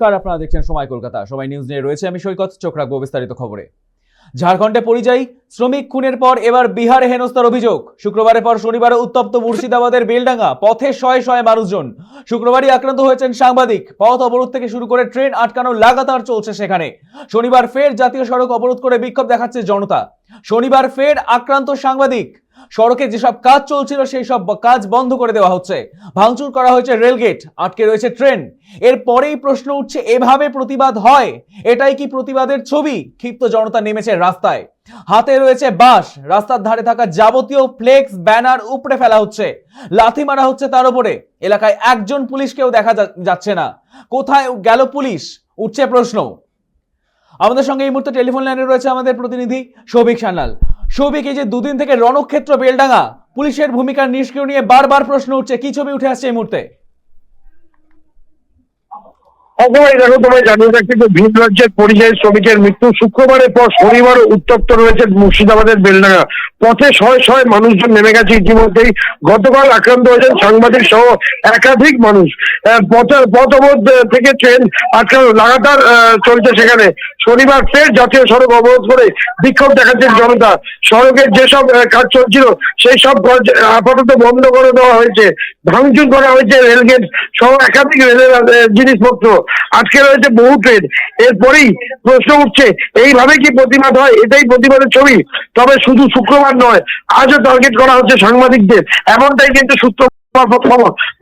নমস্কার, আপনারা দেখছেন সময় কলকাতা। সময় নিউজ নিয়ে রয়েছে, আমি সৈকত, চোখ রাখব বিস্তারিত খবরে। ঝাড়খণ্ডে পরিযায়ী শ্রমিক খুনের পর এবার বিহারে হেনস্থার অভিযোগ। শুক্রবারের পর শনিবারে উত্তপ্ত মুর্শিদাবাদের বেলডাঙ্গা, পথে শয়ে শয়ে মানুষজন। শুক্রবারই আক্রান্ত হয়েছেন সাংবাদিক। পথ অবরোধ থেকে শুরু করে ট্রেন আটকানো লাগাতার চলছে সেখানে। শনিবার ফের জাতীয় সড়ক অবরোধ করে বিক্ষোভ দেখাচ্ছে জনতা। শনিবার ফের আক্রান্ত সাংবাদিক। সড়কে যেসব কাজ চলছিল সেই সব কাজ বন্ধ করে দেওয়া হচ্ছে। ভাঙচুর করা হয়েছে রেলগেট, আটকে রয়েছে ট্রেন। এরপরেই প্রশ্ন উঠছে, এভাবে প্রতিবাদ হয়? এটাই কি প্রতিবাদের ছবি? ক্ষিপ্ত জনতা নেমেছে রাস্তায়। হাতে রয়েছে বাঁশ, রাস্তার ধারে থাকা যাবতীয় ফ্লেক্স, ব্যানার উপড়ে ফেলা হচ্ছে। লাথি মারা হচ্ছে তার উপরে। এলাকায় একজন পুলিশকেও দেখা যাচ্ছে না। কোথায় গেল পুলিশ? উঠছে প্রশ্ন। আমাদের সঙ্গে এই মুহূর্তে টেলিফোন লাইনে রয়েছে আমাদের প্রতিনিধি সৌভিক সান্যাল। সৌভিক এই যে দুদিন থেকে রণক্ষেত্র, বেলডাঙ্গা, পুলিশের ভূমিকা নিষ্ক্রিয় নিয়ে বারবার প্রশ্ন উঠছে। কি ছবি উঠে আসছে এই মুহূর্তে? দেখো তোমায় জানিয়ে রাখছি যে ভিন রাজ্যের পরিযায়ী শ্রমিকের মৃত্যু শুক্রবারের পর শনিবারও উত্তপ্ত রয়েছে মুর্শিদাবাদের বেলডাঙ্গা। পথে শয়ে শয়ে মানুষজন নেমে গেছে ইতিমধ্যেই। গতকাল আক্রান্ত হয়েছেন সাংবাদিক সহ একাধিক মানুষ। পথের পথ থেকে ট্রেন আটকানো লাগাতার চলছে সেখানে। শনিবার ফের জাতীয় সড়ক অবরোধ করে বিক্ষোভ দেখাচ্ছেন জনতা। সড়কের যেসব কাজ চলছিল, সেই সব আপাতত বন্ধ করে দেওয়া হয়েছে। ভাঙচুর করা হয়েছে রেলগেট সহ একাধিক রেলের জিনিসপত্র। আজকে রয়েছে বহু ট্রেন এরপরেই প্রশ্ন উঠছে, এইভাবে কি প্রতিবাদ হয়? এটাই প্রতিবাদের ছবি। তবে শুধু শুক্রবার নয়, আজও টার্গেট করা হচ্ছে সাংবাদিকদের। এমনটাই কিন্তু সূত্র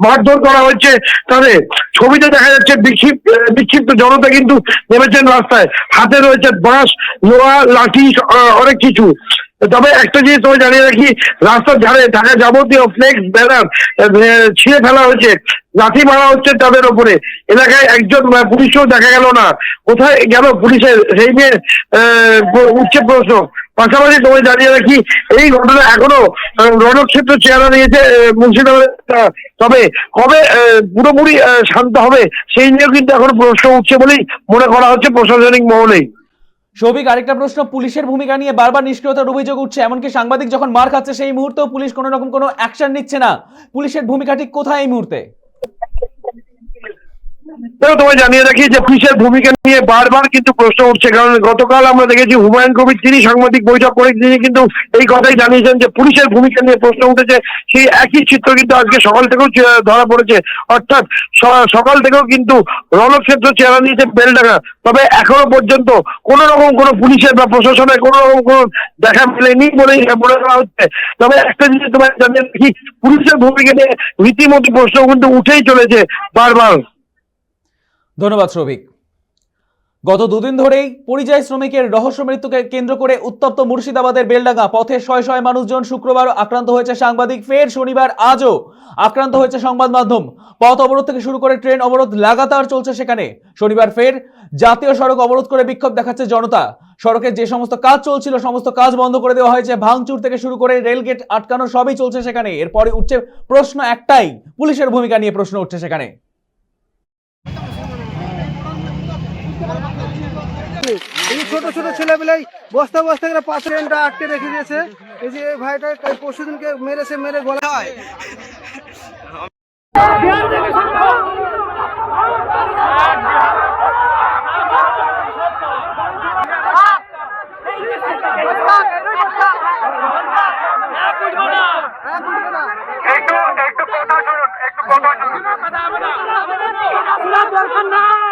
মারধর করা হচ্ছে তাদের। ছবিতে দেখা যাচ্ছে বিক্ষিপ্ত বিক্ষিপ্ত জনতা কিন্তু নেমেছেন রাস্তায়। হাতে রয়েছে বাঁশ, লোহা, লাঠি অনেক কিছু। তবে একটা জিনিস তোমায় জানিয়ে রাখি, রাস্তার ধারে থাকা যাবতীয় ফ্লেক্স ব্যানার ছিঁড়ে ফেলা হয়েছে। লাঠি মারা হচ্ছে তাদের ওপরে। এলাকায় একজন পুলিশও দেখা গেল না। কোথায় গেল পুলিশের? সেই নিয়ে উঠছে প্রশ্ন। পাশাপাশি তোমায় জানিয়ে রাখি, এই ঘটনা এখনও রণক্ষেত্র চেহারা নিয়েছে মুর্শিদাবাদ তবে কবে পুরোপুরি শান্ত হবে, সেই নিয়েও কিন্তু এখন প্রশ্ন উঠছে বলেই মনে করা হচ্ছে প্রশাসনিক মহলেই। সৌভিক, আরেকটা প্রশ্ন, পুলিশের ভূমিকা নিয়ে বারবার নিষ্ক্রিয়তার অভিযোগ উঠছে। এমনকি সাংবাদিক যখন মার খাচ্ছে, সেই মুহূর্তেও পুলিশ কোনো রকম কোনো অ্যাকশন নিচ্ছে না। পুলিশের ভূমিকা ঠিক কোথায় এই মুহূর্তে? তবে তোমায় জানিয়ে রাখি যে পুলিশের ভূমিকা নিয়ে বারবার কিন্তু প্রশ্ন উঠছে। কারণ গতকাল আমরা দেখেছি হুমায়ুন কবির, তিনি সাংবাদিক বৈঠক করে তিনি কিন্তু এই কথাই জানিয়েছেন যে পুলিশের ভূমিকা নিয়ে প্রশ্ন উঠেছে। সেই একই চিত্র কিন্তু আজকে সকাল থেকেও ধরা পড়েছে। অর্থাৎ সকাল থেকেও কিন্তু রণক্ষেত্র চেহারা নিয়েছে বেলডাঙ্গা। তবে এখনও পর্যন্ত কোন রকম কোনো পুলিশের বা প্রশাসনের কোনো রকম কোনো দেখা মেলেনি বলেই মনে করা হচ্ছে। তবে একটা জিনিস তোমায় জানিয়ে রাখি, পুলিশের ভূমিকা নিয়ে রীতিমতো প্রশ্ন কিন্তু উঠেই চলেছে বারবার। ধন্যবাদ, শ্রমিক। গত দুদিন ধরেই পরিযায়ী শ্রমিকের রহস্য মৃত্যুকে কেন্দ্র করে উত্তপ্ত মুর্শিদাবাদের বেলডাঙ্গা। পথে শয়ে শয়ে মানুষজন শুক্রবার আক্রান্ত হয়েছে সাংবাদিক। ফের শনিবার আজও আক্রান্ত হয়েছে সংবাদ মাধ্যম। পথ অবরোধ থেকে শুরু করে ট্রেন অবরোধ লাগাতার চলছে সেখানে। শনিবার ফের জাতীয় সড়ক অবরোধ করে বিক্ষোভ দেখাচ্ছে জনতা। সড়কের যে সমস্ত কাজ চলছিল, সমস্ত কাজ বন্ধ করে দেওয়া হয়েছে। ভাঙচুর থেকে শুরু করে রেলগেট আটকানো সবই চলছে সেখানে। এরপরে উঠছে প্রশ্ন একটাই, পুলিশের ভূমিকা নিয়ে প্রশ্ন উঠছে সেখানে। এই ছোট ছোট ছেলেপেলাই বস্তা বস্তা করে পাঁচ ট্রেনটা আটকে রেখে দিয়েছে। এই যে ভাইটা পরশু দিনকে মেরেছে মেরে গলা হয়। একটু কথা শুনুন একটু কথা শুনুন। না